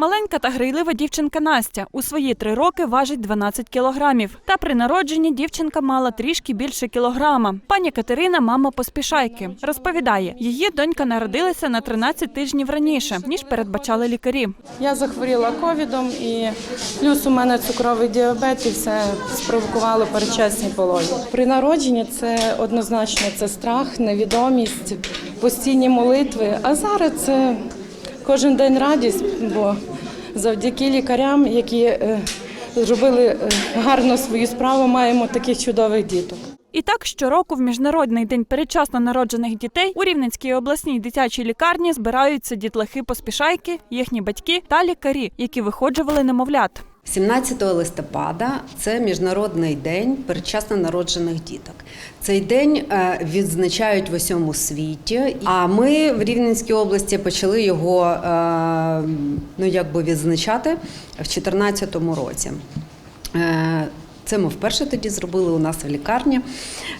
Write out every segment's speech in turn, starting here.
Маленька та грайлива дівчинка Настя у свої три роки важить 12 кілограмів. Та при народженні дівчинка мала трішки більше кілограма. Пані Катерина, мама поспішайки, розповідає, її донька народилася на 13 тижнів раніше ніж передбачали лікарі. Я захворіла ковідом і плюс у мене цукровий діабет, і все спровокувало передчасні пологи. При народженні це однозначно це страх, невідомість, постійні молитви. А зараз це кожен день радість, бо завдяки лікарям, які е, зробили е, гарно свою справу, маємо таких чудових діток. І так щороку в міжнародний день передчасно народжених дітей у Рівненській обласній дитячій лікарні збираються дітлахи поспішайки, їхні батьки та лікарі, які виходжували немовлят. 17 листопада це міжнародний день передчасно народжених діток. Цей день е, відзначають в усьому світі. А ми в Рівненській області почали його е, ну якби відзначати в 2014 році. Це ми вперше тоді зробили у нас в лікарні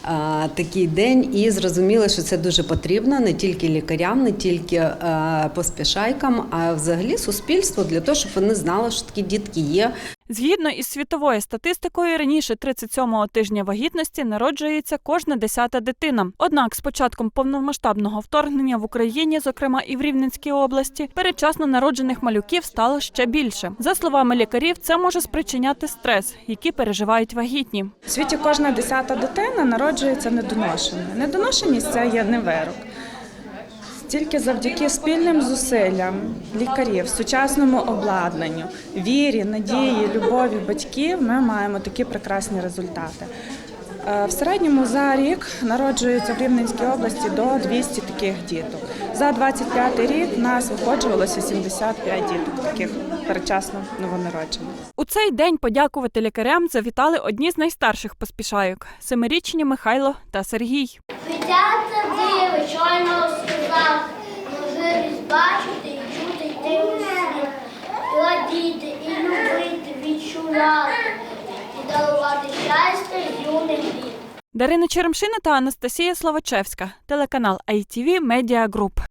а, такий день, і зрозуміли, що це дуже потрібно не тільки лікарям, не тільки а, поспішайкам, а взагалі суспільству для того, щоб вони знали, що такі дітки є, Згідно із світовою статистикою, раніше 37-го тижня вагітності народжується кожна десята дитина. Однак з початком повномасштабного вторгнення в Україні, зокрема і в Рівненській області, передчасно народжених малюків стало ще більше. За словами лікарів, це може спричиняти стрес, який переживають вагітні. У світі кожна десята дитина народжується недоношеною. Недоношеність це є не вирок. Тільки завдяки спільним зусиллям лікарів, сучасному обладнанню, вірі, надії, любові батьків ми маємо такі прекрасні результати. Е, В середньому за рік народжується в Рівненській області до 200 таких діток. За 25 рік в нас виходжувалося 75 діток, таких передчасно новонароджених. У цей день подякувати лікарям завітали одні з найстарших поспішайок семирічні Михайло та Сергій. Витяться Дарина Черемшина та Анастасія Славачевська, телеканал ITV Media Group.